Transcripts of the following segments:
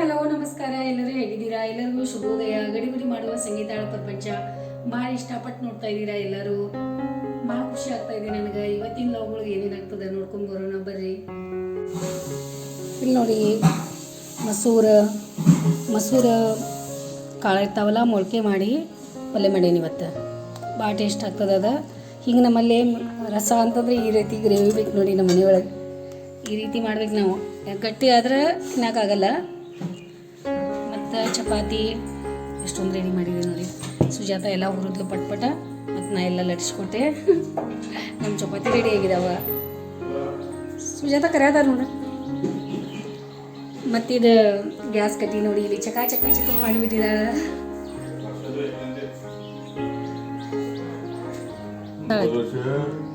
Hello, ನಮಸ್ಕಾರ. ಎಲ್ಲರೂ ಹೇಗಿದ್ದೀರಾ? ಎಲ್ಲರಿಗೂ ಶುಭೋದಯ. ಗಡಿಬಿಡಿ ಮಾಡುವ ಸಂಗೀತಾಳ ಪ್ರಪಂಚ. ಭಾಳ ಇಷ್ಟಪಟ್ಟು ನೋಡ್ತಾ ಇದ್ದೀರಾ ಎಲ್ಲರೂ? ಭಾಳ ಖುಷಿ ಆಗ್ತಾ ಇದೆ ನನಗೆ. ಇವತ್ತಿನ ಲವ್ಗಳಿಗೆ ಏನೇನಾಗ್ತದೆ ನೋಡ್ಕೊಂಡು ಬರೋಣ. ಬರ್ರಿ. ಇಲ್ಲಿ ನೋಡಿ, ಮಸೂರ ಮಸೂರ ಕಾಳು ಇರ್ತಾವಲ್ಲ, ಮೊಳಕೆ ಮಾಡಿ ಪಲ್ಯ ಮಾಡೇನಿ ಇವತ್ತು. ಭಾಳ ಟೇಸ್ಟ್ ಆಗ್ತದೆ ಅದ. ಹಿಂಗೆ ನಮ್ಮಲ್ಲಿ ರಸ ಅಂತಂದ್ರೆ ಈ ರೀತಿ ಗ್ರೇವಿ ಬೇಕು ನೋಡಿ ನಮ್ಮ ಮನೆಯೊಳಗೆ. ಈ ರೀತಿ ಮಾಡ್ಬೇಕು ನಾವು. ಗಟ್ಟಿ ಆದ್ರೆ ತಿನ್ನೋಕ್ಕಾಗಲ್ಲ. ಮತ್ತು ಚಪಾತಿ ಎಷ್ಟೊಂದು ರೆಡಿ ಮಾಡಿದ್ದೀನಿ ನೋಡಿ. ಸುಜಾತ ಎಲ್ಲ ಹುರಿದ್ಲು ಪಟ್ ಪಟ ಮತ್ತು ನಾ ಎಲ್ಲ ಲಟ್ಸ್ಕೊಟ್ಟೆ ನಮ್ಮ ಚಪಾತಿ ರೆಡಿ ಆಗಿದಾವ. ಸುಜಾತ ಕರೆಯದಾರ ನೋಡ. ಮತ್ತಿದು ಗ್ಯಾಸ್ ಕಟ್ಟಿ ನೋಡಿ ಇಲ್ಲಿ ಚಕ ಚಕ ಚಕ ಮಾಡಿಬಿಟ್ಟಿದ್ದಾಳೆ ಹಾಂ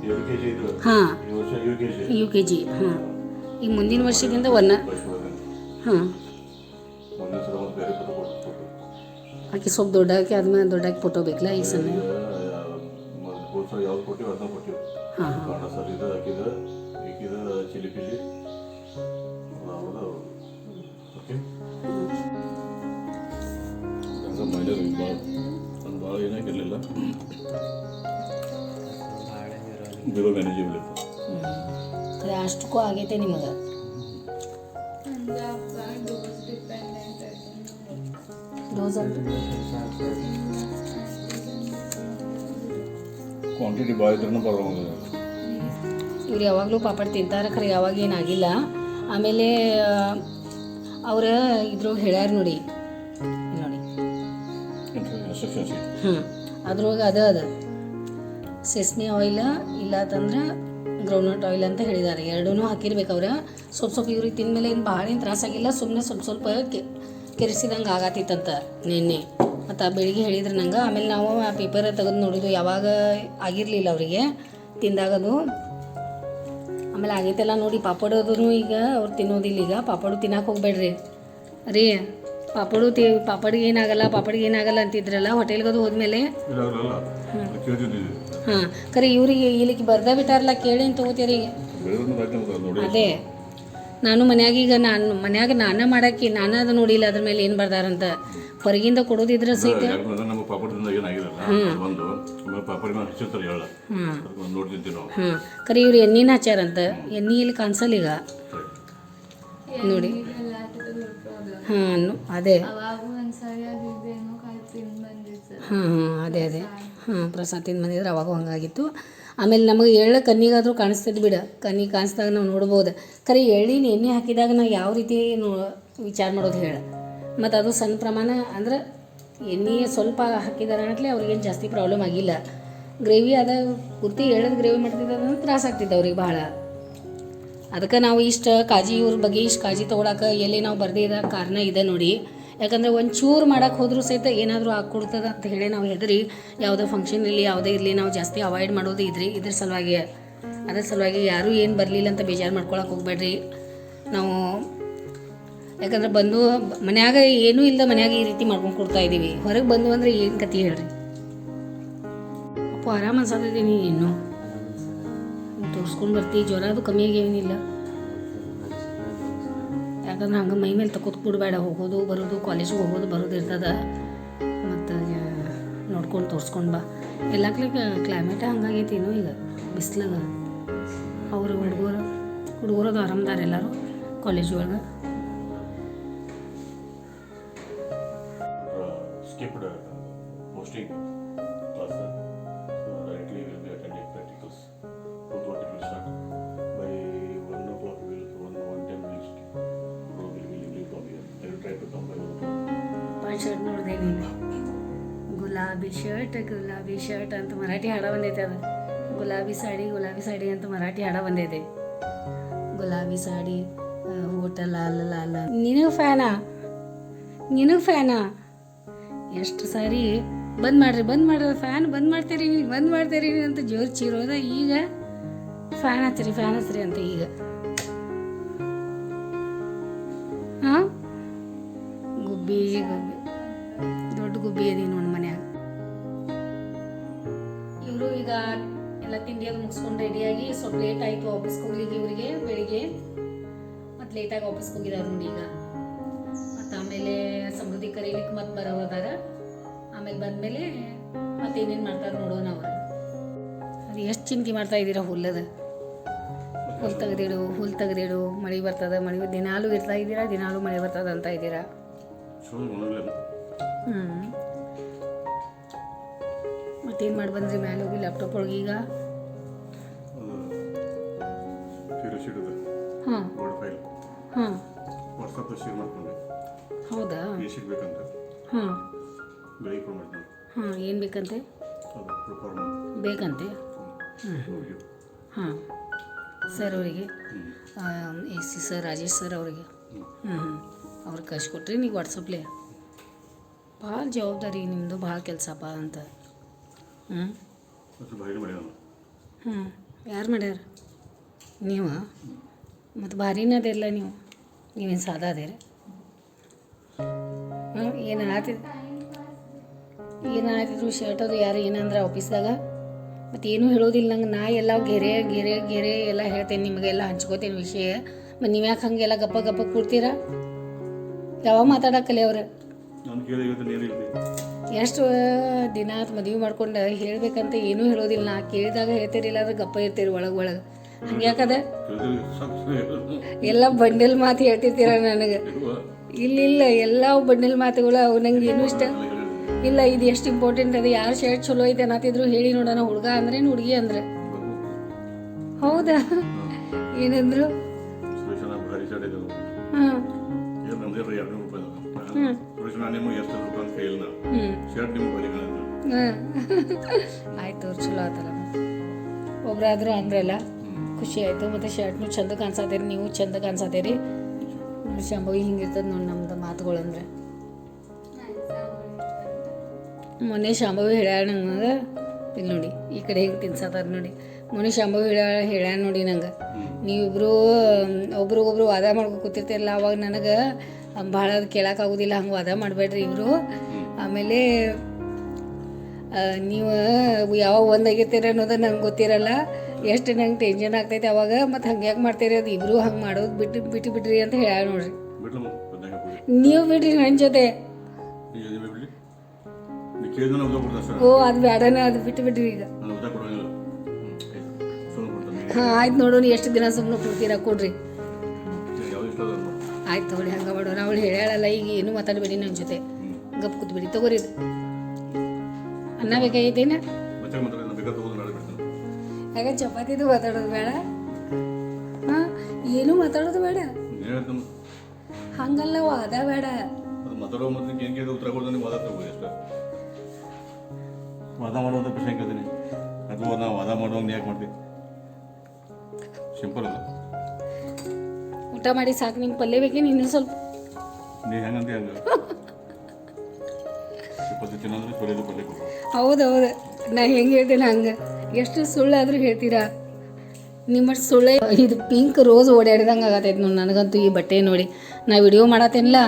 ಈ U K G U K G ಹಾಂ. ಈಗ ಮುಂದಿನ ವರ್ಷದಿಂದ ಒನ್ನ ಹಾಂ. ಆಕೆ ಸ್ವಲ್ಪ ದೊಡ್ಡಾಕಿ ಆದ್ಮೇಲೆ ದೊಡ್ಡಾಕಿ ಫೋಟೋ ಬೇಕಲ್ಲ ಈ ಸಣ್ಣ? ಹಾಂ ಭಾಳ ಏನಾಗಿರಲಿಲ್ಲ ಮ್ಯಾನೇಜಬಲ್ ಇತ್ತು ಅಷ್ಟಕ್ಕೂ ಆಗೈತೆ ನಿಮಗೆ. ಕ್ವಾಂಟಿಟಿ ಭಾಳ ಇದ್ರೂ ಪರವಾಗಿಲ್ಲ. ಇವ್ರು ಯಾವಾಗಲೂ ಪಾಪಡ್ ತಿಂತಾರೆ ಖರೆ ಯಾವಾಗ ಏನಾಗಿಲ್ಲ. ಆಮೇಲೆ ಅವ್ರು ಇದ್ರು ಹೇಳ್ಯಾರ ನೋಡಿ. ನೋಡಿ. ಹ್ಞೂ ಹಾಂ ಅದ್ರೊಳಗೆ ಅದ ಅದ. ಸೆಸ್ಮಿ ಆಯಿಲ್ ಇಲ್ಲ ಅಂತಂದ್ರೆ ಗ್ರೌಂಡ್ನಟ್ ಆಯಿಲ್ ಅಂತ ಹೇಳಿದ್ದಾರೆ ಎರಡೂ ಹಾಕಿರ್ಬೇಕು ಅವ್ರು. ಸ್ವಲ್ಪ ಸ್ವಲ್ಪ ಇವ್ರಿಗೆ ತಿಂದಮೇಲೆ ಏನು ಭಾಳ ಏನು ತ್ರಾಸಾಗಿಲ್ಲ. ಸುಮ್ಮನೆ ಸ್ವಲ್ಪ ಸ್ವಲ್ಪ ಕೆ ಕೆರೆಸಿದಂಗೆ ಆಗತ್ತಿತ್ತಂತ ನಿನ್ನೆ. ಮತ್ತು ಆ ಬೆಳಿಗ್ಗೆ ಹೇಳಿದ್ರು ನಂಗೆ ಆಮೇಲೆ ನಾವು ಆ ಪೇಪರ್ ತೆಗೆದು ನೋಡಿದ್ದು ಯಾವಾಗ ಆಗಿರಲಿಲ್ಲ ಅವರಿಗೆ ತಿಂದಾಗದು. ಆಮೇಲೆ ಆಗೈತೆಲ್ಲ ನೋಡಿ ಪಾಪಡೋದೂ ಈಗ ಅವ್ರು ತಿನ್ನೋದಿಲ್ಲ ಈಗ ಪಾಪಡು ತಿನ್ನಕ್ಕೆ ಹೋಗ್ಬೇಡ್ರಿ. ರೀ ಪಾಪಡು ತಿ ಪಾಪಡಿಗೆ ಏನಾಗಲ್ಲ ಪಾಪಡಿಗೆ ಏನಾಗಲ್ಲ ಅಂತಿದ್ರಲ್ಲ ಹೋಟೆಲ್ಗದು ಹೋದ್ಮೇಲೆ? ಹಾಂ ಕರೆ ಇವರಿಗೆ ಇಲ್ಲಿಗೆ ಬರ್ದ ಬಿಟ್ಟಾರಲ್ಲ ಕೇಳಿ ಅಂತ ತಗೋತೀರಿ ಅದೇ. ನಾನು ಮನ್ಯಾಗ ಈಗ ನಾನು ಮನ್ಯಾಗ ನಾನ ಮಾಡಾಕಿ ನಾನು ಅದು ನೋಡಿಲ್ಲ ಅದ್ರ ಮೇಲೆ ಏನು ಬರ್ದಾರಂತ ಹೊರಗಿಂದ ಕೊಡೋದಿದ್ರೆ ಸಹಿತ? ನಮ್ಮ ಪಾಪಡದಿಂದ ಏನಾಗಿರಲ್ಲ ಪಾಪಡಿನ ಹಚ್ಚಿರ್ತಾರೆ ಹೇಳ. ಹಾಂ ನಾವು ಇವ್ರು ಎಣ್ಣೆನ ಹಚ್ಚಾರಂತ ಎಣ್ಣೆ ಇಲ್ಲಿ ಕಾಣಿಸಲ್ಲ ಈಗ? ನೋಡಿ. ಹಾಂ ಅದೇ. ಹಾಂ ಹಾಂ ಅದೇ ಅದೇ. ಹಾಂ ಪ್ರಸಾದ ತಿಂದು ಬಂದಿದ್ರೆ ಅವಾಗ ಹಂಗಾಗಿತ್ತು. ಆಮೇಲೆ ನಮಗೆ ಎಳ್ಳು ಕಣ್ಣಿಗಾದರೂ ಕಾಣಿಸ್ತದೆ ಬಿಡ. ಕಣ್ಣಿಗೆ ಕಾಣಿಸ್ದಾಗ ನಾವು ನೋಡ್ಬೋದು. ಖರೆ ಎಳ್ಳಿನ ಎಣ್ಣೆ ಹಾಕಿದಾಗ ನಾವು ಯಾವ ರೀತಿ ನೋ ವಿಚಾರ ಮಾಡೋದು ಹೇಳ. ಮತ್ತು ಅದು ಸಣ್ಣ ಪ್ರಮಾಣ ಅಂದ್ರೆ ಎಣ್ಣೆ ಸ್ವಲ್ಪ ಹಾಕಿದಾರ ಅಂತಲೇ ಅವ್ರಿಗೇನು ಜಾಸ್ತಿ ಪ್ರಾಬ್ಲಮ್ ಆಗಿಲ್ಲ. ಗ್ರೇವಿ ಅದ ಪೂರ್ತಿ ಎಳ್ಳದ ಗ್ರೇವಿ ಮಾಡ್ತಿದ್ದಂದ್ರೆ ತ್ರಾಸ ಆಗ್ತಿತ್ತು ಅವ್ರಿಗೆ ಭಾಳ ಅದಕ್ಕೆ ನಾವು ಇಷ್ಟು ಕಾಜಿ ಇವ್ರ ಬಗ್ಗೆ ಇಷ್ಟು ಕಾಜಿ ತೊಗೊಳಕ್ಕೆ ಎಲ್ಲಿ ನಾವು ಬರ್ದಿದ ಕಾರಣ ಇದೆ ನೋಡಿ. ಯಾಕಂದರೆ ಒಂಚೂರು ಮಾಡೋಕ್ಕೆ ಹೋದರೂ ಸಹಿತ ಏನಾದರೂ ಆಗ್ಕೊಡ್ತದೆ ಅಂತ ಹೇಳಿ ನಾವು ಹೆದರಿ, ಯಾವುದೇ ಫಂಕ್ಷನ್ ಇರಲಿ ಯಾವುದೇ ಇರಲಿ, ನಾವು ಜಾಸ್ತಿ ಅವಾಯ್ಡ್ ಮಾಡೋದು ಇದ್ರಿ, ಇದ್ರ ಸಲುವಾಗಿ, ಅದ್ರ ಸಲುವಾಗಿ ಯಾರೂ ಏನು ಬರಲಿಲ್ಲ ಅಂತ ಬೇಜಾರು ಮಾಡ್ಕೊಳಕ್ಕೆ ಹೋಗ್ಬೇಡ್ರಿ. ನಾವು ಯಾಕಂದ್ರೆ ಬಂದು ಮನ್ಯಾಗ ಏನೂ ಇಲ್ಲದ ಮನ್ಯಾಗ ಈ ರೀತಿ ಮಾಡ್ಕೊಂಡು ಕೊಡ್ತಾ ಇದ್ದೀವಿ ಹೊರಗೆ ಬಂದು ಅಂದರೆ ಏನು ಕತಿ ಹೇಳ್ರಿ? ಅಪ್ಪ ಆರಾಮ ಅನ್ಸತ್ತಿದ್ದೀನಿ ಇನ್ನು. ತೋರಿಸ್ಕೊಂಡು ಬರ್ತೀವಿ ಜ್ವರ ಅದು ಕಮ್ಮಿ ಆಗೇನಿಲ್ಲ ಯಾಕಂದ್ರೆ ಹಂಗೆ ಮೈ ಮೇಲೆ ತಕೋತ್ ಕೂಡಬೇಡ ಹೋಗೋದು, ಬರೋದು ಕಾಲೇಜಿಗೆ ಹೋಗೋದು, ಬರೋದು ಇರ್ತದೆ. ಮತ್ತು ನೋಡ್ಕೊಂಡು ತೋರಿಸ್ಕೊಂಡು ಬಾ. ಎಲ್ಲ ಕ್ಲೈಮೇಟ ಹಂಗಾಗೈತೇನೋ ಈಗ. ಬಿಸ್ಲಾಗ. ಅವರು ಹುಡುಗರು, ಹುಡುಗರದು ಆರಾಮದಾರ ಎಲ್ಲರೂ ಕಾಲೇಜ್ ಒಳಗೆ. ಗುಲಾಬಿ ಶರ್ಟ್ ಅಂತ ಮರಾಠಿ ಹಾಡ ಬಂದೈತೆ ಅದು. ಗುಲಾಬಿ ಸಾಡಿ ಗುಲಾಬಿ ಸಾಡಿ ಅಂತ ಮರಾಠಿ ಹಾಡ ಬಂದೈತೆ. ಗುಲಾಬಿ ಸಾಡಿ ಊಟ ಲಾಲ ಲಾಲ. ನಿನಗೆ ಫ್ಯಾನಾ ನಿನಗೆ ಫ್ಯಾನಾ ಎಷ್ಟು ಸಾರಿ ಬಂದ್ ಮಾಡ್ರಿ ಬಂದ್ ಮಾಡ್ರಿ ಫ್ಯಾನ್ ಬಂದ್ ಮಾಡ್ತೀರಿ ಬಂದ್ ಮಾಡ್ತೀರಿ ಅಂತ ಜೋರು ಚೀರೋದ ಈಗ. ಫ್ಯಾನ್ ಹಚ್ಚಿರಿ ಫ್ಯಾನ್ ಹಚ್ಚಿರಿ ಅಂತ ಈಗ. ತಿಂಡಿ ಅದು ಮುಗಿಸ್ಕೊಂಡು ರೆಡಿಯಾಗಿ ಸ್ವಲ್ಪ ಲೇಟ್ ಆಯಿತು ಆಫೀಸ್ಗೆ ಹೋಗ್ಲಿಕ್ಕೆ ಇವರಿಗೆ ಬೆಳಿಗ್ಗೆ. ಮತ್ತು ಲೇಟಾಗಿ ಆಫೀಸ್ಗೆ ಹೋಗಿದ್ದಾರೆ ನೋಡಿ ಈಗ. ಮತ್ತು ಆಮೇಲೆ ಸಮೃದ್ಧಿ ಕರೀಲಿಕ್ಕೆ ಮತ್ತೆ ಬರೋದಾರ ಆಮೇಲೆ ಬಂದಮೇಲೆ ಮತ್ತೆ ಏನೇನು ಮಾಡ್ತಾರೆ ನೋಡೋಣ ಅವರು. ಅದು ಎಷ್ಟು ಚಿಂತೆ ಮಾಡ್ತಾ ಇದ್ದೀರಾ ಹುಲ್ಲದ. ಹುಲ್ ತೆಗೆದಿಡು ಹುಲ್ ತೆಗೆದಿಡು ಮಳೆ ಬರ್ತದ ಮಳೆ ದಿನಾಲೂ ಇರ್ತಾ ಇದ್ದೀರಾ ದಿನಾಲೂ ಮಳೆ ಬರ್ತದ ಅಂತ ಇದ್ದೀರಾ? ಹ್ಞೂ ಮತ್ತೇನು ಮಾಡಿ ಬಂದ್ರಿ ಮ್ಯಾಲೆ ಹೋಗಿ ಲ್ಯಾಪ್ಟಾಪ್ ಒಳಗೆ ಈಗ? ಇದೆ ಹಾಂ. ವರ್ಡ್ ಫೈಲ್ ಹಾಂ. ಶೇರ್ ಮಾಡ್ಕೊಂಡೆ. ಹೌದಾ? ಎಷ್ಟು ಬೇಕಂತ? ಹಾಂ. ಬೆಳಿಗ್ಗೆ ಫೋನ್ ಮಾಡ್ತಾನೆ ಹಾಂ ಏನು ಬೇಕಂತೆ? ಬೇಕಂತೆ? ಹಾಂ. ಸರ್ ಅವರಿಗೆ? A C sir Rajesh sir ಅವರಿಗೆ? ಹ್ಞೂ ಹ್ಞೂ ಅವ್ರಿಗೆ ಕಳ್ಸಿಕೊಟ್ರಿ ನೀವು ವಾಟ್ಸಪ್ಲೆ ಭಾಳ ಜವಾಬ್ದಾರಿ ನಿಮ್ಮದು ಭಾಳ ಕೆಲಸಪ್ಪ ಅಂತ. ಹ್ಞೂ ಹ್ಞೂ ಯಾರು ಮಾಡ್ಯಾರ? ನೀವು? ಮತ್ತು ಭಾರಿನೇ ನೀವು? ನೀವೇನು ಸಾದಾ ಅದೇರಿ? ಹ್ಞೂ ಏನು ಆತಿದ್ ಏನು ಆತಿದ್ರು ಶರ್ಟ್ ಅದು ಯಾರು ಏನಂದ್ರೆ ಆಫೀಸ್ದಾಗ ಮತ್ತು ಏನೂ ಹೇಳೋದಿಲ್ಲ ನಂಗೆ ನಾ ಎಲ್ಲ ಗೆರೆ ಗೆರೆ ಗೆರೆ ಎಲ್ಲ ಹೇಳ್ತೇನೆ ನಿಮಗೆಲ್ಲ ಹಂಚ್ಕೋತೇನೆ ವಿಷಯ. ಮತ್ತು ನೀವು ಯಾಕೆ ಹಂಗೆಲ್ಲ ಗಪ್ಪ ಗಪ್ಪ ಕೂಡ್ತೀರಾ? ಯಾವಾಗ ಮಾತಾಡಕ್ಕಲ್ಲಿ ಅವ್ರು? ಎಷ್ಟು ದಿನ ಆತು ಮದುವೆ ಮಾಡ್ಕೊಂಡು ಹೇಳ್ಬೇಕಂತ ಏನೂ ಹೇಳೋದಿಲ್ಲ. ನಾ ಕೇಳಿದಾಗ ಹೇಳ್ತೀರಿಲ್ಲ ಅಂದ್ರೆ ಗಪ್ಪ ಇರ್ತೀರಿ ಒಳಗೆ ಒಳಗೆ. ಹಂಗೆ ಯಾಕದ? ಎಲ್ಲ ಬಂಡಲ್ ಮಾತು ಹೇಳ್ತಿರ್ತೀರ ನನಗೆ. ಇಲ್ಲ ಇಲ್ಲ, ಎಲ್ಲ ಬಂಡಲ್ ಮಾತುಗಳು ಅವು ನಂಗೆ ಏನು ಇಷ್ಟ. ಇಲ್ಲ, ಇದು ಎಷ್ಟು ಇಂಪಾರ್ಟೆಂಟ್ ಅದ, ಯಾರು ಶರ್ಟ್ ಚಲೋ ಐತೆ ಅನ್ನತ್ತಿದ್ರು ಹೇಳಿ ನೋಡೋಣ, ಹುಡುಗ ಅಂದ್ರೇನು ಹುಡುಗಿ ಅಂದ್ರೆ. ಹೌದಾ? ಏನಂದ್ರು? ಆಯ್ತು, ಅವ್ರು ಚಲೋ ಆತಲ್ಲ ಒಬ್ರಾದ್ರೂ ಅಂದ್ರಲ್ಲ? ಖುಷಿ ಆಯಿತು. ಮತ್ತು ಶರ್ಟ್ನು ಚಂದ ಕಾಣಿಸತ್ತೀರಿ ನೀವು ಚಂದ ಕಾಣಿಸತ್ತೀರಿ ಶಂಭವಿ ಹಿಂಗಿರ್ತದೆ ನೋಡಿ ನಮ್ದು ಮಾತುಗಳಂದ್ರೆ ಮೊನ್ನೆ ಶಾಂಭವಿ ಹೇಳ್ಯಾಳ ನಂಗೆ. ಇಲ್ಲಿ ನೋಡಿ, ಈ ಕಡೆ ಹಿಂಗೆ ತಿನ್ಸತ್ತಾರ ನೋಡಿ. ಮೊನ್ನೆ ಶಾಂಭವಿ ಹೇಳ್ಯಾಳ ಹೇಳ್ಯಾಳ ನೋಡಿ ನಂಗೆ. ನೀವಿಬ್ರು, ಒಬ್ರಿಗೊಬ್ರು ವಾದ ಮಾಡ್ಕೊ ಕೂತಿರ್ತೀರಲ್ಲ, ಅವಾಗ ನನಗೆ ಭಾಳ ಕೇಳೋಕ್ಕಾಗೋದಿಲ್ಲ ಹಂಗೆ ವಾದ ಮಾಡಬೇಡ್ರಿ ಇವರು ಆಮೇಲೆ ನೀವು ಯಾವಾಗ ಒಂದಾಗಿರ್ತೀರ ಅನ್ನೋದು ನಂಗೆ ಗೊತ್ತಿರಲ್ಲ. ಎಷ್ಟು ನಂಗೆ ಟೆನ್ಷನ್ ಆಗ್ತೈತೆ ಅವಾಗ ಮತ್ತು ಹಂಗೆ ಯಾಕೆ ಮಾಡ್ತೀರಿ? ಅದು ಇಬ್ಬರು ಹಂಗೆ ಮಾಡೋದು ಬಿಟ್ಟು ಬಿಟ್ಟು ಬಿಡ್ರಿ ಅಂತ ಹೇಳ ನೋಡ್ರಿ. ನೀವು ಬಿಡ್ರಿ ನನ್ನ ಜೊತೆ. ಓ ಅದು ಬೇಡನ ಅದು ಬಿಟ್ಟು ಬಿಡ್ರಿ ಈಗ. ಹಾಂ ಆಯ್ತು ನೋಡೋಣ ಎಷ್ಟು ದಿನ ಸುಮ್ಮನೆ ಕೊಡ್ತೀರಾ ಕೊಡ್ರಿ. ಆಯ್ತು ತಗೊಳ್ಳಿ ಹಂಗೆ ಮಾಡೋಣ. ಅವಳು ಹೇಳಲ್ಲ ಈಗ ಏನು ಮಾತಾಡಬೇಡಿ ನನ್ನ ಜೊತೆ. ಗಪ್ ಕೂತ್ಬಿಡಿ ತಗೋರಿ. ಅನ್ನ ಬೇಕಾಗೈತೇನ? ನಾನು ಯಾಕೆ ಚಪಾತಿದು ಮಾತಾಡೋದು ಬೇಡ. ಹಾಂ ಏನು ಮಾತಾಡೋದು ಬೇಡ. ಹಂಗಲ್ಲ ವಾದ ಬೇಡ. ಅದು ಮಾತಾಡೋ ಮತ್ತೆ ಏನು ಕೇಳಿದ ಉತ್ತರ ನೀವು ವಾದ ತಗೋದು ವಾದ ಮಾಡುವಂಥ ಪ್ರಶ್ನೆ ಕೇಳ್ತೀನಿ. ಅದು ನಾವು ವಾದ ಮಾಡುವಂಗೆ ಯಾಕೆ ಮಾಡ್ತೀವಿ ಸಿಂಪಲ್ ಅಲ್ಲ ಊಟ ಮಾಡಿ ಸಾಕು ನಿಂಗೆ ಪಲ್ಯ ಬೇಕೇನು ಇನ್ನೂ ಸ್ವಲ್ಪ. ನೀ ಹೆಂಗಂತ ಹೆಂಗ? ಪದ್ಧತಿ ತಿನ್ನೋದ್ರೆ ಚೊಲೋದು ಪಲ್ಯ ಕೊಡು. ಹೌದು ಹೌದು ನಾ ಹೆಂಗೆ ಹೇಳ್ತೀನಿ ಹಂಗೆ. ಎಷ್ಟು ಸುಳ್ಳಾದರೂ ಹೇಳ್ತೀರಾ? ನಿಮ್ಮ ಸುಳ್ಳೆ ಇದು ಪಿಂಕ್ ರೋಸ್ ಓಡಾಡಿದಂಗೆ ಆಗತೈತೆ ನೋಡಿ ನನಗಂತೂ ಈ ಬಟ್ಟೆ ನೋಡಿ. ನಾ ವಿಡಿಯೋ ಮಾಡತ್ತೇನಿಲ್ಲ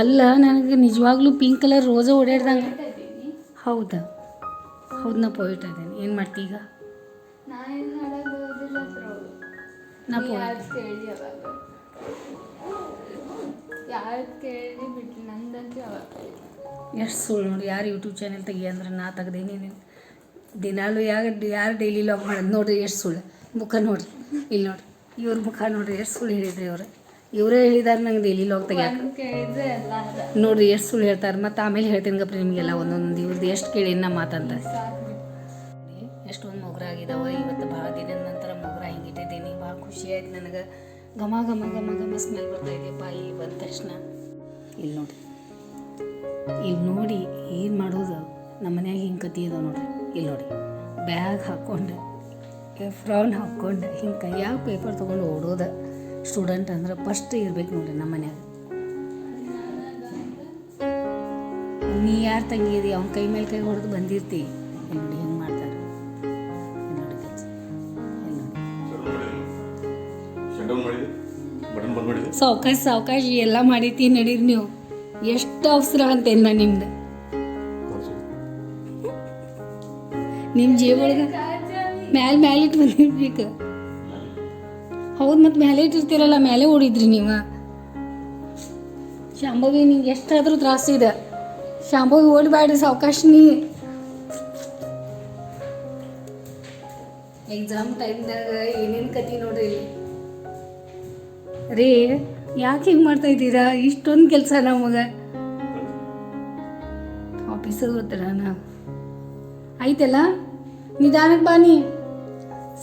ಅಲ್ಲ, ನನಗೆ ನಿಜವಾಗ್ಲೂ ಪಿಂಕ್ ಕಲರ್ ರೋಸ ಓಡಾಡ್ದಂಗೆ ಹೌದಾ? ಹೌದು ನಾ ಪೋಯಿಟ್ ಅದೇನೆ, ಏನು ಮಾಡ್ತಿ ಈಗ? ನಾ ಎಷ್ಟು ಸುಳ್ಳು ನೋಡಿ, ಯಾರು ಯೂಟ್ಯೂಬ್ ಚಾನೆಲ್ ತೆಗಿ ಅಂದ್ರೆ ನಾ ತೆಗ್ದೇನಿ ದಿನಾಲು ಯಾರು ಯಾರು ಡೈಲಿ ಲಾಗ್ ಮಾಡೋದು ನೋಡಿರಿ ಎಷ್ಟು ಸುಳ್ಳು. ಮುಖ ನೋಡಿರಿ ಇಲ್ಲಿ ನೋಡಿರಿ. ಇವ್ರ ಮುಖ ನೋಡಿರಿ ಎಷ್ಟು ಸುಳ್ಳು ಹೇಳಿದ್ರಿ ಇವ್ರು. ಇವರೇ ಹೇಳಿದಾರೆ ನಂಗೆ ಡೈಲಿ ಲಾಗ್ ತೆಗಿಯಾಕ. ನೋಡ್ರಿ ಎಷ್ಟು ಸುಳ್ಳು ಹೇಳ್ತಾರೆ. ಮತ್ತು ಆಮೇಲೆ ಹೇಳ್ತೀನಿ ಗಪ್ರಿ ನಿಮಗೆಲ್ಲ ಒಂದೊಂದು ಇವ್ರದ್ದು ಎಷ್ಟು ಕೇಳಿ ಇನ್ನ ಮಾತಂತ. ಎಷ್ಟೊಂದು ಮೊಗ್ರ ಆಗಿದಾವ. ಇವತ್ತು ಭಾಳ ದಿನದ ನಂತರ ಮೊಗ್ರ ಹಿಂಗಿಟ್ಟಿದ್ದೀನಿ ಭಾಳ ಖುಷಿ ಆಯ್ತು ನನಗೆ. ಘಮ ಘಮ ಘಮ ಘಮ ಸ್ಮೆಲ್ ಬರ್ತಾ ಇದೆ. ಇಲ್ಲಿ ಬಂದ ತಕ್ಷಣ. ಇಲ್ಲಿ ನೋಡಿ ಇಲ್ಲಿ ನೋಡಿ ಏನು ಮಾಡೋದು. ನಮ್ಮ ಮನ್ಯಾಗ ಹಿಂಗೆ ಕತಿ ಅದಾವ ನೋಡ್ರಿ. ಇಲ್ಲಿ ನೋಡಿ. ಬ್ಯಾಗ್ ಹಾಕ್ಕೊಂಡು ಫ್ರೌನ್ ಹಾಕ್ಕೊಂಡು ಹಿಂಗೆ ಕೈಯಾಗ ಪೇಪರ್ ತೊಗೊಂಡು ಓಡೋದು ಸ್ಟೂಡೆಂಟ್ ಅಂದ್ರೆ ಫಸ್ಟ್ ಇರ್ಬೇಕು ನೋಡ್ರಿ ನಮ್ಮ ಮನ್ಯಾಗ. ನೀ ಯಾರು ತಂಗಿದಿ ಅವನ ಕೈ ಮೇಲೆ ಕೈ ಹೊಡೆದು ಬಂದಿರ್ತಿ. ನೋಡಿ ಹೆಂಗೆ ಮಾಡ್ತಾರೆ. ನೋಡಿ ಕೆಲಸ ಸಾವ್ಕಾಶ ಸಾವ್ಕಾಶ ಎಲ್ಲ ಮಾಡಿತಿ ನಡೀರಿ ನೀವು. ಎಷ್ಟು ಅವಸರ ಅಂತೇನು ನಾನು ನಿಮ್ದು. ನಿಮ್ಮ ಜೇಬೊಳಗೆ ಮ್ಯಾಲೆ ಮ್ಯಾಲೆ ಇಟ್ಟು ಬಂದಿರ್ಬೇಕು. ಹೌದು ಮತ್ತು ಮ್ಯಾಲೆ ಇಟ್ಟಿರ್ತೀರಲ್ಲ, ಮ್ಯಾಲೆ ಓಡಿದ್ರಿ ನೀವು. ಶಾಂಭವಿ, ನಿಂಗೆ ಎಷ್ಟಾದರೂ ತ್ರಾಸು ಇದೆ. ಶಾಂಭವಿ ಓಡಬೇಡ್ರಿ ಸಾವಕಾಶ ನೀ. ಎಕ್ಸಾಮ್ ಟೈಮ್ದಾಗ ಏನೇನು ಕತಿ ನೋಡ್ರಿ. ರೀ, ಯಾಕೆ ಹಿಂಗೆ ಮಾಡ್ತಾ ಇದ್ದೀರಾ? ಇಷ್ಟೊಂದು ಕೆಲಸ ನಮಗೆ. ಆಫೀಸಿಗೆ ಬರ್ತೀರ ನಾ ಆಯ್ತಲ್ಲ? ನಿಧಾನಕ್ಕೆ ಬಾನಿ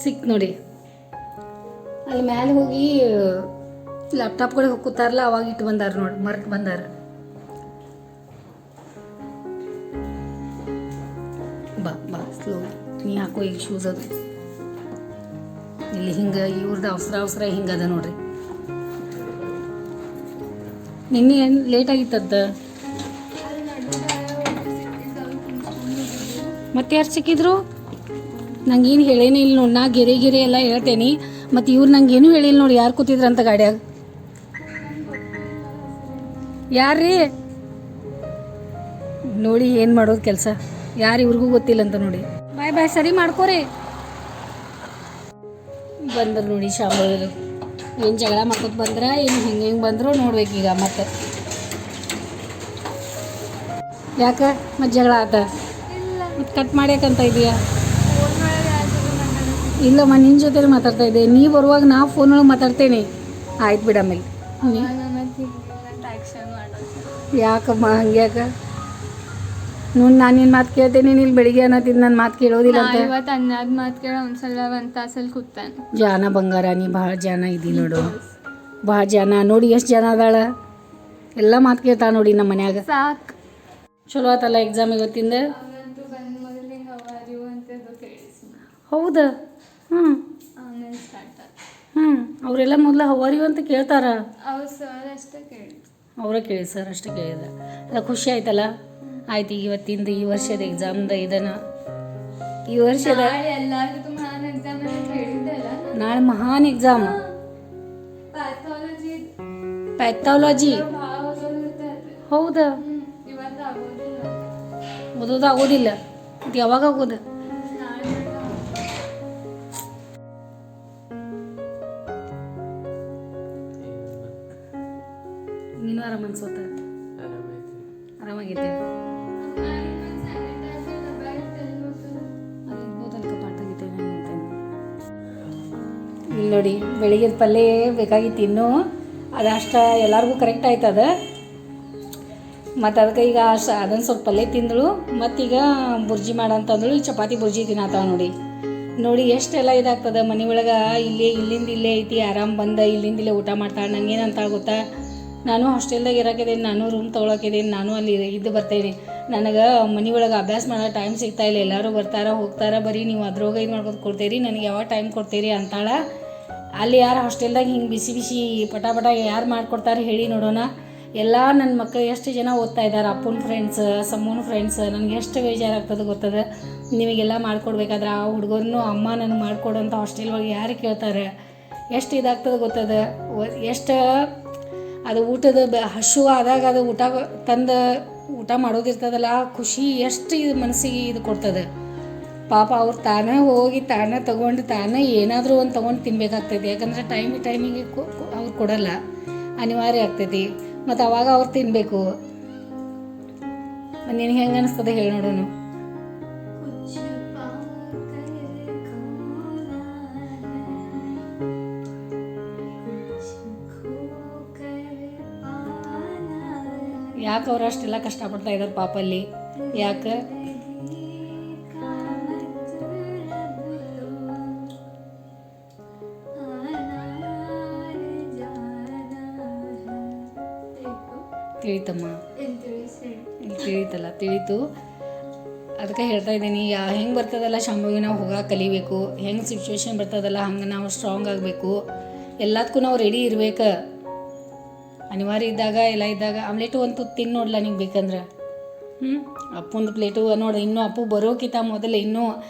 ಸಿಕ್ ನೋಡಿ. ಅಲ್ಲಿ ಮ್ಯಾಲೆ ಹೋಗಿ ಲ್ಯಾಪ್ಟಾಪ್ಗಳಿಗೆ ಹೋಗ್ತಾರಲ್ಲ ಅವಾಗ ಇಟ್ಟು ಬಂದಾರ ನೋಡಿ ಮರ್ತು ಬಂದಾರ. ಬಾ ಬಾ ಸ್ಲೋ ನೀ ಹಾಕೋ ಈಗ ಶೂಸ್ ಅದು. ಇಲ್ಲಿ ಹಿಂಗೆ ಇವ್ರದ್ದು ಅವಸರ ಅವಸರ ಹಿಂಗದ ನೋಡ್ರಿ. ನಿನ್ನೆ ಏನು ಲೇಟ್ ಆಗಿತ್ತಂತ? ಮತ್ತೆ ಯಾರು ಸಿಕ್ಕಿದ್ರು? ನಂಗೇನು ಹೇಳೇನೇ ಇಲ್ಲ ನೋಡಿ ನಾ ಗೆರೆ ಗೆರೆ ಎಲ್ಲ ಹೇಳ್ತೇನೆ. ಮತ್ತು ಇವ್ರು ನಂಗೇನು ಹೇಳಿಲ್ಲ ನೋಡಿ, ಯಾರು ಕೂತಿದ್ರಂತ ಗಾಡ್ಯಾಗ? ಯಾರ್ರೀ? ನೋಡಿ ಏನು ಮಾಡೋದು ಕೆಲಸ. ಯಾರು ಇವ್ರಿಗೂ ಗೊತ್ತಿಲ್ಲ ಅಂತ ನೋಡಿ. ಬಾಯ್ ಬಾಯ್, ಸರಿ ಮಾಡ್ಕೋರಿ. ಬಂದ್ರು ನೋಡಿ ಶಾಮರು ಏನು ಜಗಳ ಮಾಡ್ಕೊತ ಬಂದ್ರ, ಏನು ಹಿಂಗೆ ಹೆಂಗೆ ಬಂದ್ರು ನೋಡ್ಬೇಕೀಗ ಮತ್ತೆ. ಯಾಕೆ ಮತ್ತೆ ಜಗಳ ಆತ? ಮತ್ತೆ ಕಟ್ ಮಾಡ್ಯಾಕಂತ ಇದೆಯಾ? ಇಲ್ಲಮ್ಮ ನಿನ್ನ ಜೊತೆಲಿ ಮಾತಾಡ್ತಾ ಇದ್ದೆ. ನೀ ಬರುವಾಗ ನಾ ಫೋನ್ ಒಳಗೆ ಮಾತಾಡ್ತೇನೆ. ಆಯ್ತು ಬಿಡ ಆಮೇಲೆ. ನೀ- ಮತ್ತೆ ಹಿಂಗಿಲ್ಲ ಟ್ಯಾಕ್ಷನ್ ಯಾಕಮ್ಮ ಹಂಗ್ಯಾಕ? ನೋಡಿ ನಾನು ನಿನ್ನ ಮಾತು ಕೇಳ್ತೇನೆ ನೀನು ಬೆಳಿಗ್ಗೆ ಅನ್ನತ್ತಿದ್ದು ನನ್ನ ಮಾತು ಕೇಳೋದಿಲ್ಲ ನಾ ಅಂತ ಇವತ್ತು ಅನ್ನಾದ ಮಾತು ಕೇಳ ಒಂದ್ಸಲ ಒಂದು ತಾಸಲ್ಲಿ ಕೂತಾನೆ ಜಾನ ಬಂಗಾರ ನೀ ಭಾಳ ಜಾನ ಇದ್ದಿ ನೋಡು. ಭಾಳ ಜಾನ. ನೋಡಿ ಎಷ್ಟು ಜನ ಅದಾಳ. ಎಲ್ಲ ಮಾತು ಕೇಳ್ತಾ ನೋಡಿ ನಮ್ಮ ಮನ್ಯಾಗ. ಸಾಕು. ಚಲೋ ಆತಲ್ಲ ಎಕ್ಸಾಮ್ ಇವತ್ತಿಂದ? ಹೌದಾ. ಹ್ಞೂ ಆಮೇಲೆ ಸ್ಟಾರ್ಟ್ ಆಯ್ತು ಹ್ಞೂ ಅವರೆಲ್ಲ ಮೊದಲು ಹವಾರಿ ಅಂತ ಕೇಳ್ತಾರ? ಅವ್ರು ಸರ್ ಅಷ್ಟೇ ಕೇಳಿ ಅವರೇ ಕೇಳಿ ಸರ್ ಅಷ್ಟೇ ಕೇಳಿದ. ಅಲ್ಲ ಖುಷಿ ಆಯ್ತಲ್ಲ? ಆಯ್ತು ಇವತ್ತಿಂದ ಈ ವರ್ಷದ ಎಕ್ಸಾಮ್ದ ಇದನ್ನ. ಈ ವರ್ಷದ ನಾಳೆ ಎಲ್ಲರಿಗೂ ಮಹಾನ್ ಎಕ್ಸಾಮ್ ಅಂತ ಹೇಳಿದ್ದೆಲ್ಲ ನಾಳೆ ಮಹಾನ್ ಎಕ್ಸಾಮ್ ಪ್ಯಾಥಾಲಜಿ ಪ್ಯಾಥಾಲಜಿ ಭಾಳ ಓದೋದಿರ್ತದೆ ಹೌದಾ? ಇವತ್ತು ಆಗೋದಿಲ್ಲ. ಓದೋದು ಆಗೋದಿಲ್ಲ. ಇದು ಯಾವಾಗ ಆಗೋದು? ಆರಾಮ ಅನ್ಸುತ್ತೆ ಆರಾಮಾಗಿದ್ದೆ ಇಲ್ಲಿ ನೋಡಿ, ಬೆಳಿಗ್ಗೆ ಪಲ್ಯ ಬೇಕಾಗಿತ್ತು ಇನ್ನೂ. ಅದು ಅಷ್ಟ ಎಲ್ಲರಿಗೂ ಕರೆಕ್ಟ್ ಅದು ಮತ್ತು ಅದಕ್ಕೆ ಈಗ ಅಷ್ಟು ಅದನ್ನು ಸ್ವಲ್ಪ ಪಲ್ಯ ತಿಂದಳು. ಮತ್ತೀಗ ಬುರ್ಜಿ ಮಾಡಂತಂದಳು ಈ ಚಪಾತಿ ಬುರ್ಜಿ ತಿನ್ನತ್ತಾವ ನೋಡಿ. ನೋಡಿ, ಎಷ್ಟೆಲ್ಲ ಇದಾಗ್ತದೆ ಮನೆ ಒಳಗೆ. ಇಲ್ಲೇ, ಇಲ್ಲಿಂದ ಇಲ್ಲೇ ಐತಿ. ಆರಾಮ್ ಬಂದ, ಇಲ್ಲಿಂದ ಇಲ್ಲೇ ಊಟ ಮಾಡ್ತಾಳೆ. ನಂಗೇನಂತ ಗೊತ್ತಾ? ನಾನು ಹಾಸ್ಟೆಲ್ದಾಗ ಇರಾಕಿದ್ದೀನಿ ನಾನು ರೂಮ್ ತೊಗೊಳಕಿದ್ದೀನಿ ನಾನು ಅಲ್ಲಿ ಇದ್ದು ಬರ್ತೇನೆ. ನನಗೆ ಮನೆ ಒಳಗೆ ಅಭ್ಯಾಸ ಮಾಡೋ ಟೈಮ್ ಸಿಗ್ತಾ ಇಲ್ಲ. ಎಲ್ಲರೂ ಬರ್ತಾರ, ಹೋಗ್ತಾರ, ಬರೀ ನೀವು ಅದ್ರೊಳಗೆ ಇದು ಮಾಡ್ಕೊಂಡು ಕೊಡ್ತೀರಿ, ನನಗೆ ಯಾವ ಟೈಮ್ ಕೊಡ್ತೀರಿ ಅಂತಾಳೆ. ಅಲ್ಲಿ ಯಾರು ಹಾಸ್ಟೆಲ್ದಾಗ ಹಿಂಗೆ ಬಿಸಿ ಬಿಸಿ ಪಟ ಪಟ ಯಾರು ಮಾಡ್ಕೊಡ್ತಾರೆ ಹೇಳಿ ನೋಡೋಣ. ಎಲ್ಲ ನನ್ನ ಮಕ್ಕಳು ಎಷ್ಟು ಜನ ಓದ್ತಾ ಇದ್ದಾರೆ ಅಪ್ಪನ ಫ್ರೆಂಡ್ಸ್ ಸಮ್ಮನ ಫ್ರೆಂಡ್ಸ್ ನನಗೆ ಎಷ್ಟು ಬೇಜಾರಾಗ್ತದೆ ಗೊತ್ತದ? ನಿಮಗೆಲ್ಲ ಮಾಡ್ಕೊಡ್ಬೇಕಾದ್ರೆ ಆ ಹುಡುಗರನ್ನು ಅಮ್ಮ ನನಗೆ ಮಾಡಿಕೊಡೋಂಥ ಹಾಸ್ಟೆಲ್ ಒಳಗೆ ಯಾರು ಕೇಳ್ತಾರೆ? ಎಷ್ಟು ಇದಾಗ್ತದೆ ಗೊತ್ತದ? ಎಷ್ಟು ಅದು ಊಟದ ಬ- ಆದಾಗ ಅದು ಊಟ ತಂದು ಊಟ ಮಾಡೋದಿರ್ತದಲ್ಲ ಆ ಖುಷಿ ಎಷ್ಟು ಇದು ಮನಸ್ಸಿಗೆ ಇದು ಕೊಡ್ತದೆ. ಪಾಪ ಅವ್ರು ತಾನೇ ಹೋಗಿ ತಾನೇ ತಗೊಂಡು ತಾನೇ ಏನಾದರೂ ಒಂದು ತೊಗೊಂಡು ತಿನ್ಬೇಕಾಗ್ತೈತಿ ಯಾಕಂದ್ರೆ ಟೈಮ್ ಟೈಮಿಗೆ ಅವ್ರು ಕೊಡಲ್ಲ. ಅನಿವಾರ್ಯ ಆಗ್ತೈತಿ ಮತ್ತು ಅವಾಗ ಅವ್ರು ತಿನ್ನಬೇಕು ನಿನಗೆ ಹೆಂಗೆ ಅನಿಸ್ತದೆ ಹೇಳಿ ನೋಡೋಣ. ಯಾಕೆ ಅವ್ರು ಅಷ್ಟೆಲ್ಲ ಕಷ್ಟಪಡ್ತಾ ಇದ್ದಾರೆ ಪಾಪ ಅಲ್ಲಿ ಯಾಕೆ? ತಿಳಿತಮ್ಮ? ತಿಳಿತಲ್ಲ, ತಿಳಿತು. ಅದಕ್ಕೆ ಹೇಳ್ತಾ ಇದ್ದೀನಿ, ಯಾ, ಹೆಂಗೆ ಬರ್ತದಲ್ಲ ಶಾಂಭವಿ ನಾವು ಹೋಗಕ್ಕೆ ಕಲಿಬೇಕು? ಹೆಂಗೆ ಸಿಚುವೇಶನ್ ಬರ್ತದಲ್ಲ, ಹಂಗೆ ನಾವು ಸ್ಟ್ರಾಂಗ್ ಆಗಬೇಕು? ಎಲ್ಲದಕ್ಕೂ ನಾವು ರೆಡಿ ಇರ್ಬೇಕು? ಅನಿವಾರ್ಯ ಇದ್ದಾಗ, ಎಲ್ಲ ಇದ್ದಾಗ, ಆಮ್ಲೆಟು ತುತ್ತು ತಿನ್ನು ನೋಡ್ಲ ನಿಂಗೆ ಬೇಕಂದ್ರೆ? ಹ್ಞೂ ಅಪ್ಪಂದು ಪ್ಲೇಟು ನೋಡಿ, ಇನ್ನೂ ಅಪ್ಪು ಬರೋಕ್ಕಿಂತ ಮೊದಲು ಇನ್ನೂ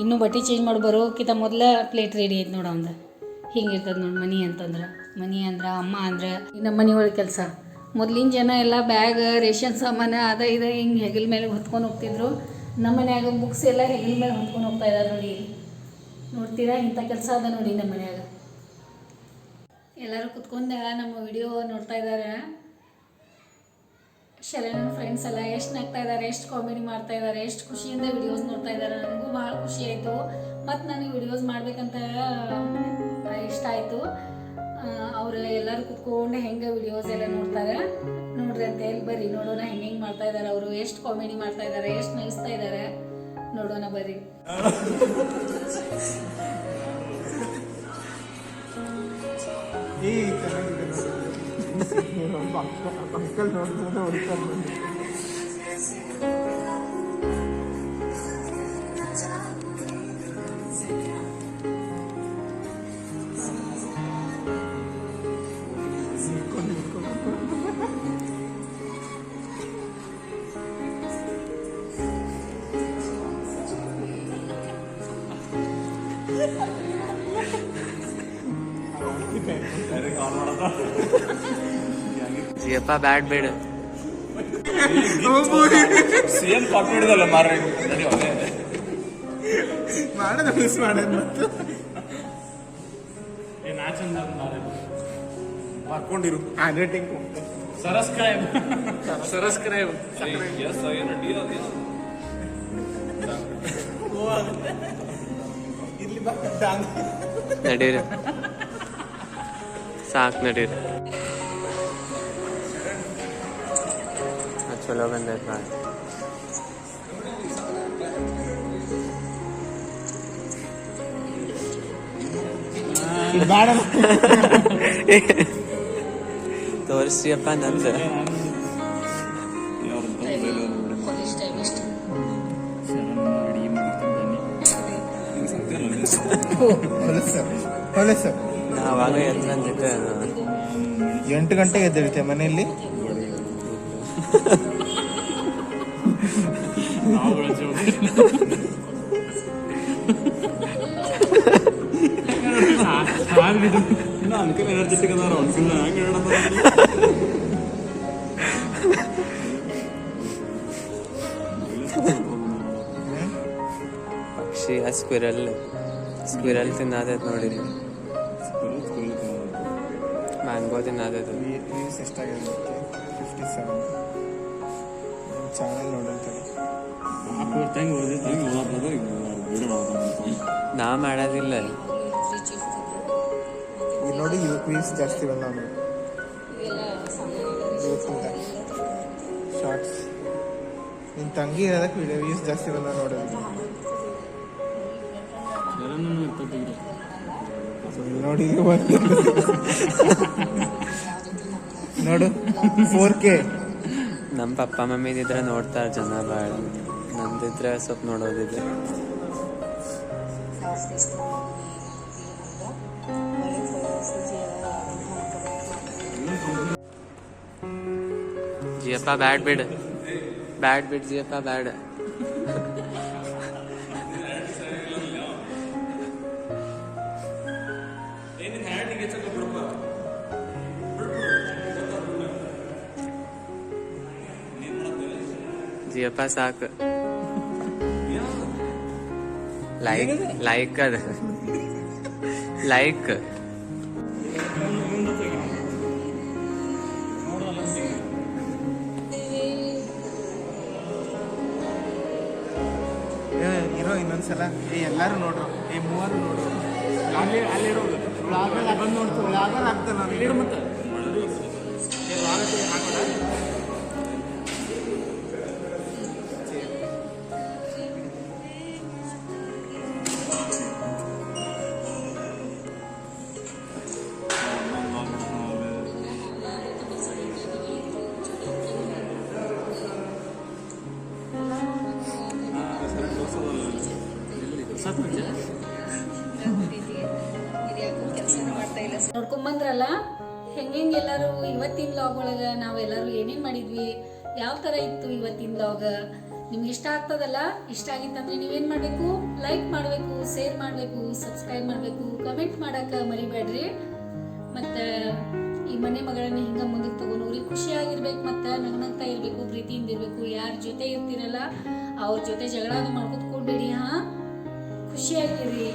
ಇನ್ನೂ ಬಟ್ಟೆ ಚೇಂಜ್ ಮಾಡಿ ಬರೋಕ್ಕಿಂತ ಮೊದಲ ಪ್ಲೇಟ್ ರೆಡಿ ಐತೆ ನೋಡು ಅವಂದು ಹಿಂಗಿರ್ತದೆ ನೋಡಿ ಮನಿ ಅಂತಂದ್ರೆ. ಮನಿ ಅಂದ್ರೆ, ಅಮ್ಮ ಅಂದ್ರೆ ನಮ್ಮ ಒಳಗೆ ಕೆಲಸ. ಮೊದಲಿನ ಜನ ಎಲ್ಲ ಬ್ಯಾಗ್, ರೇಷನ್ ಸಾಮಾನು, ಅದ ಇದು ಹಿಂಗೆ ಹೆಗಲ ಮೇಲೆ ಹೊತ್ಕೊಂಡು ಹೋಗ್ತಿದ್ರು. ನಮ್ಮ ಮನ್ಯಾಗ ಬುಕ್ಸ್ ಎಲ್ಲ ಹೆಗಲ ಮೇಲೆ ಹೊತ್ಕೊಂಡು ಹೋಗ್ತಾ ಇದ್ದಾರೆ ನೋಡಿ. ನೋಡ್ತೀರಾ? ಇಂಥ ಕೆಲಸ ಅದ ನೋಡಿ ನಮ್ಮ ಮನ್ಯಾಗ. ಎಲ್ಲರೂ ಕುತ್ಕೊಂಡೆ ನಮ್ಮ ವಿಡಿಯೋ ನೋಡ್ತಾ ಇದ್ದಾರೆ. ಶರಣ್ ಫ್ರೆಂಡ್ಸ್ ಎಲ್ಲ ಎಷ್ಟು ನಗ್ತಾ ಇದ್ದಾರೆ, ಎಷ್ಟು ಕಾಮಿಡಿ ಮಾಡ್ತಾ ಇದ್ದಾರೆ, ಎಷ್ಟು ಖುಷಿಯಿಂದ ವಿಡಿಯೋಸ್ ನೋಡ್ತಾ ಇದ್ದಾರೆ. ನನಗೂ ಭಾಳ ಖುಷಿ ಆಯಿತು. ಮತ್ತು ನನಗೆ ವಿಡಿಯೋಸ್ ಮಾಡಬೇಕಂತ ಇಷ್ಟ ಆಯಿತು. ಅವರು ಎಲ್ಲರೂ ಕುತ್ಕೊಂಡು ಹೆಂಗೆ ವಿಡಿಯೋಸ್ ಎಲ್ಲ ನೋಡ್ತಾರೆ. ನೋಡ್ರಿ ಅಂತ ಹೇಳಿ ಬರ್ರಿ, ನೋಡೋಣ ಹೆಂಗೆ ಹೆಂಗೆ ಮಾಡ್ತಾ ಇದ್ದಾರೆ ಅವರು, ಎಷ್ಟು ಕಾಮಿಡಿ ಮಾಡ್ತಾ ಇದ್ದಾರೆ, ಎಷ್ಟು ನಗಿಸ್ತಾ ಇದ್ದಾರೆ. ನೋಡೋಣ ಬರ್ರಿ. ಏ ಚೆನ್ನಾಗಿದೆ ನೋಡಿ ಅಂಕಲ್ ನೋಡಿದ್ರೆ ಹುಡುಕಲ್ ಜಿಯಪ್ಪ ಬ್ಯಾಡ್ ಬೇಡ ಸೇಮ್ ಕಾಪಿ ಹಿಡಿದಲ್ಲ ಮಾರ್ರಿ ಮಾಡೋದು ಮಿಸ್ ಮಾಡೋದು ಮತ್ತು ಹಾಕೊಂಡಿರು ಹ್ಯಾಂಡ್ ರೈಟಿಂಗ್ ಸರಸ್ಕ್ರೈಬ್ ಸರಸ್ಕ್ರೈಬ್ ಎಸ್ ಏನು ಇಲ್ಲಿ ಬಾ ಡಾಂಗ್ ನಡೀರಿ ಸಾಕು ನಡೀರಿ ಚಲೋ ಬಂದೈತೆ ಮಾಡಿ ಬೇಡ ತೋರಿಸ್ರಿಯಪ್ಪ ನಂದು ಹೊಲಸ ಹೊಲಸ ನಾ ಅವಾಗ ಎದ್ದು ನಂದಿದ್ದೆ ಎಂಟು ಗಂಟೆಗೆ ಎದ್ದಿರ್ತೀಯ ಮನೆಯಲ್ಲಿ? ಅನ್ಕಲ್ ಎನರ್ಜೆಟಿಕ್ ಅದಾರ ಅನ್ಕಲ್ ಪಕ್ಷಿ ಆ ಸ್ಕ್ವಿರಲ್ ಸ್ಕ್ವಿರಲ್ ತಿನ್ನತೈತೆ ನೋಡಿರಿ ಮ್ಯಾಂಗೋ ತಿನ್ನತೈತೆ ವ್ಯೂಸ್ ಎಷ್ಟಾಗಿದೆ ಫಿಫ್ಟಿ ಸೆವೆನ್ ಚಾನಲ್ ನೋಡಂತಾರೆ ನಾ ಮಾಡೋದಿಲ್ಲ. ಈಗ ನೋಡಿ ಇವು ವ್ಯೂಸ್ ಜಾಸ್ತಿ ಬಂದ ಇವತ್ತಿಂದ ಶಾರ್ಟ್ಸ್ ನಿನ್ನ ತಂಗಿ ಇರೋದಕ್ಕೆ ವಿಡಿಯೋ ವ್ಯೂಸ್ ಜಾಸ್ತಿ ಬಂದ ನೋಡೋದು ನೋಡಿ ನೋಡು ಫೋರ್ ಕೆ ನಮ್ಮ ಪಪ್ಪ ಮಮ್ಮಿದಿದ್ರೆ ನೋಡ್ತಾರೆ ಜನ ಭಾಳ ನಂದಿದ್ರೆ ಸ್ವಲ್ಪ ನೋಡೋದಿದೆ. ಜಿಯಪ್ಪ ಬ್ಯಾಡ್ ಬಿಡ್. ಬ್ಯಾಡ್ ಬಿಡ್ ಜಿಯಪ್ಪ ಬ್ಯಾಡ್. ಜಿಯಪ್ಪ ಸಾಕು ಲೈಕ್ ಲೈಕ್ ಅದ. ಲೈಕ್ ಇರೋ ಇನ್ನೊಂದ್ಸಲ. ಏ ಎಲ್ಲಾರು ನೋಡ್ರು. ಏ ಮೂವರು ನೋಡ್ರು. ಅಲ್ಲಿ ಅಲ್ಲಿ ಬಂದು ನೋಡ್ತೀವಿ. ವ್ಲಾಗಲ್ಲಿ ಆಗ್ತಾನೆ ನಾನು ಮತ್ತೆ. ನೋಡ್ಕೊಂಬಂದ್ರಲ್ಲ? ಹೆಂಗೆಂಗೆ ಎಲ್ಲರೂ ಇವತ್ತಿನ ಲಾಗ್ ಒಳಗೆ ನಾವೆಲ್ಲರೂ ಏನೇನು ಮಾಡಿದ್ವಿ? ಯಾವ ಥರ ಇತ್ತು ಇವತ್ತಿನ ಲಾಗ್ ನಿಮ್ಗೆ ಇಷ್ಟ ಆಗ್ತದಲ್ಲ? ಇಷ್ಟ ಆಗಿತ್ತಂದ್ರೆ ನೀವೇನು ಮಾಡಬೇಕು? ಲೈಕ್ ಮಾಡಬೇಕು ಶೇರ್ ಮಾಡಬೇಕು ಸಬ್ಸ್ಕ್ರೈಬ್ ಮಾಡಬೇಕು ಕಮೆಂಟ್ ಮಾಡೋಕೆ ಮರಿಬೇಡ್ರಿ. ಮತ್ತು ಈ ಮನೆ ಮಗಳನ್ನ ಹಿಂಗೆ ಮುಂದಕ್ಕೆ ತಗೊಂಡೋಗ್ರಿ ಖುಷಿಯಾಗಿರ್ಬೇಕು, ಮತ್ತು ನಗ್ನಗ್ತಾ ಇರಬೇಕು, ಪ್ರೀತಿಯಿಂದ ಇರಬೇಕು, ಯಾರ ಜೊತೆ ಇರ್ತೀರಲ್ಲ, ಅವ್ರ ಜೊತೆ ಜಗಳ ಅದು ಮಾಡ್ಕೊತ್ಕೊಳ್ಬೇಡಿ ಹಾಂ ಖುಷಿಯಾಗಿರಿ